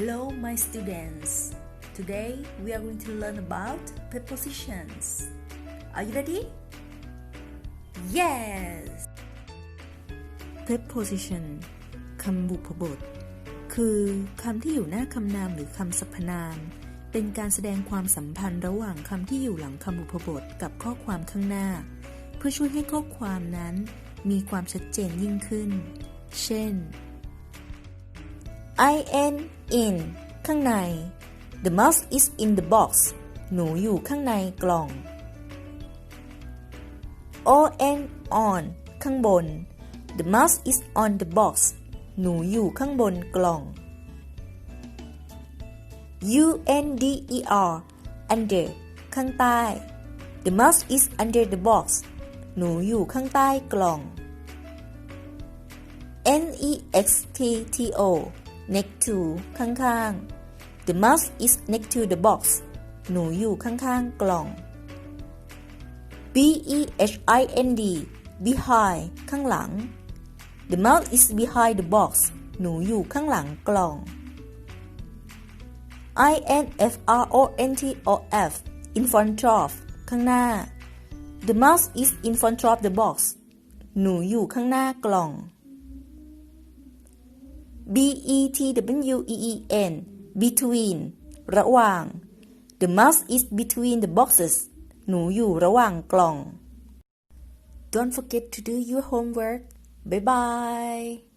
Hello, my students. Today we are going to learn about prepositions. Are you ready? Yes. Preposition คำบุพบท คือคำที่อยู่หน้าคำนามหรือคำสรรพนาม เป็นการแสดงความสัมพันธ์ระหว่างคำที่อยู่หลังคำบุพบทกับข้อความข้างหน้า เพื่อช่วยให้ข้อความนั้นมีความชัดเจนยิ่งขึ้น เช่น I N in ข้างใน the mouse is in the box หนูอยู่ข้างในกล่อง on on ข้างบน the mouse is on the box หนูอยู่ข้างบนกล่อง under under ข้างใต้ the mouse is under the box หนูอยู่ข้างใต้กล่อง next next to ข้างๆ the mouse is next to the box หนูอยู่ข้างๆกล่อง b e h i n d behind ข้างหลัง the mouse is behind the box หนูอยู่ข้างหลังกล่อง i n f r o n t o f in front of ข้างหน้า the mouse is in front of the box หนูอยู่ข้างหน้ากล่อง between between ระหว่าง the mouse is between the boxes หนูอยู่ระหว่างกล่อง don't forget to do your homework bye bye